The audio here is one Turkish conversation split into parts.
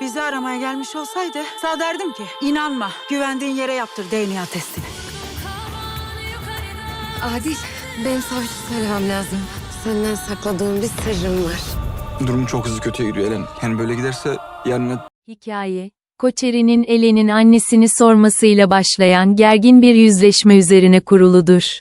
bizi aramaya gelmiş olsaydı sana derdim ki inanma güvendiğin yere yaptır DNA testini. Adil, benim savcı söylemem lazım. Senden sakladığım bir sırrım var. Durum çok hızlı kötüye gidiyor Elen. Yani böyle giderse yarına Hikaye, Koçeri'nin Elen'in annesini sormasıyla başlayan gergin bir yüzleşme üzerine kuruludur.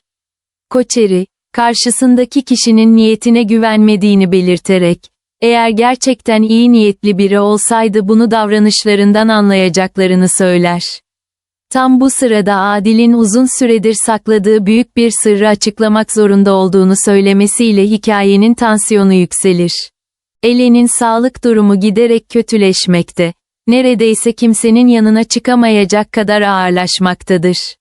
Koçeri, karşısındaki kişinin niyetine güvenmediğini belirterek, eğer gerçekten iyi niyetli biri olsaydı bunu davranışlarından anlayacaklarını söyler. Tam bu sırada Adil'in uzun süredir sakladığı büyük bir sırrı açıklamak zorunda olduğunu söylemesiyle hikayenin tansiyonu yükselir. Elen'in sağlık durumu giderek kötüleşmekte. Neredeyse kimsenin yanına çıkamayacak kadar ağırlaşmaktadır.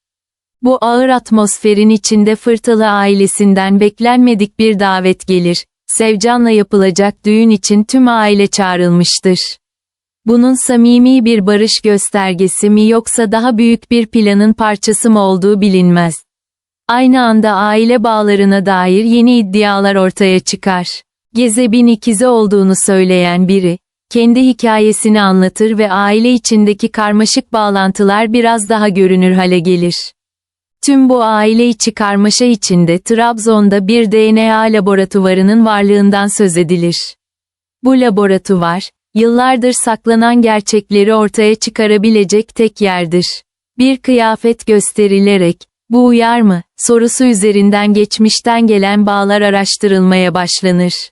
Bu ağır atmosferin içinde Fırtılı ailesinden beklenmedik bir davet gelir. Sevcan'la yapılacak düğün için tüm aile çağrılmıştır. Bunun samimi bir barış göstergesi mi yoksa daha büyük bir planın parçası mı olduğu bilinmez. Aynı anda aile bağlarına dair yeni iddialar ortaya çıkar. Gezebin ikizi olduğunu söyleyen biri, kendi hikayesini anlatır ve aile içindeki karmaşık bağlantılar biraz daha görünür hale gelir. Tüm bu aile içi karmaşa içinde Trabzon'da bir DNA laboratuvarının varlığından söz edilir. Bu laboratuvar, yıllardır saklanan gerçekleri ortaya çıkarabilecek tek yerdir. Bir kıyafet gösterilerek, bu uyar mı, sorusu üzerinden geçmişten gelen bağlar araştırılmaya başlanır.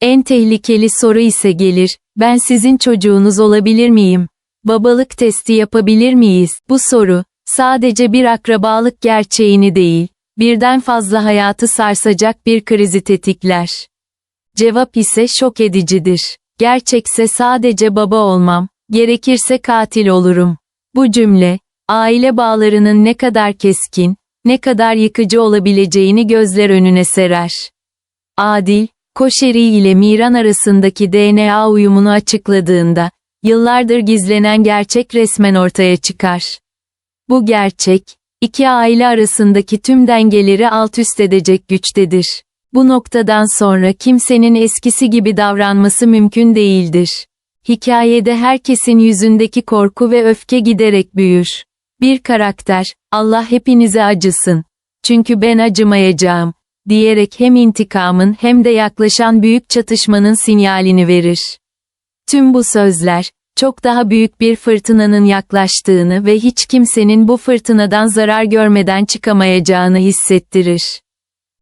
En tehlikeli soru ise gelir, ben sizin çocuğunuz olabilir miyim? Babalık testi yapabilir miyiz? Bu soru, sadece bir akrabalık gerçeğini değil, birden fazla hayatı sarsacak bir krizi tetikler. Cevap ise şok edicidir. Gerçekse sadece baba olmam, gerekirse katil olurum. Bu cümle, aile bağlarının ne kadar keskin, ne kadar yıkıcı olabileceğini gözler önüne serer. Adil, Koşeri ile Miran arasındaki DNA uyumunu açıkladığında, yıllardır gizlenen gerçek resmen ortaya çıkar. Bu gerçek, iki aile arasındaki tüm dengeleri alt üst edecek güçtedir. Bu noktadan sonra kimsenin eskisi gibi davranması mümkün değildir. Hikayede herkesin yüzündeki korku ve öfke giderek büyür. Bir karakter, Allah hepinize acısın. Çünkü ben acımayacağım, diyerek hem intikamın hem de yaklaşan büyük çatışmanın sinyalini verir. Tüm bu sözler, çok daha büyük bir fırtınanın yaklaştığını ve hiç kimsenin bu fırtınadan zarar görmeden çıkamayacağını hissettirir.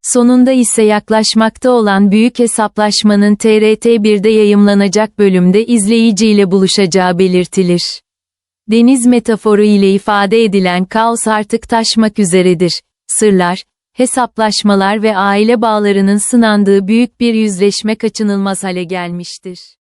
Sonunda ise yaklaşmakta olan büyük hesaplaşmanın TRT1'de yayımlanacak bölümde izleyiciyle buluşacağı belirtilir. Deniz metaforu ile ifade edilen kaos artık taşmak üzeredir. Sırlar, hesaplaşmalar ve aile bağlarının sınandığı büyük bir yüzleşme kaçınılmaz hale gelmiştir.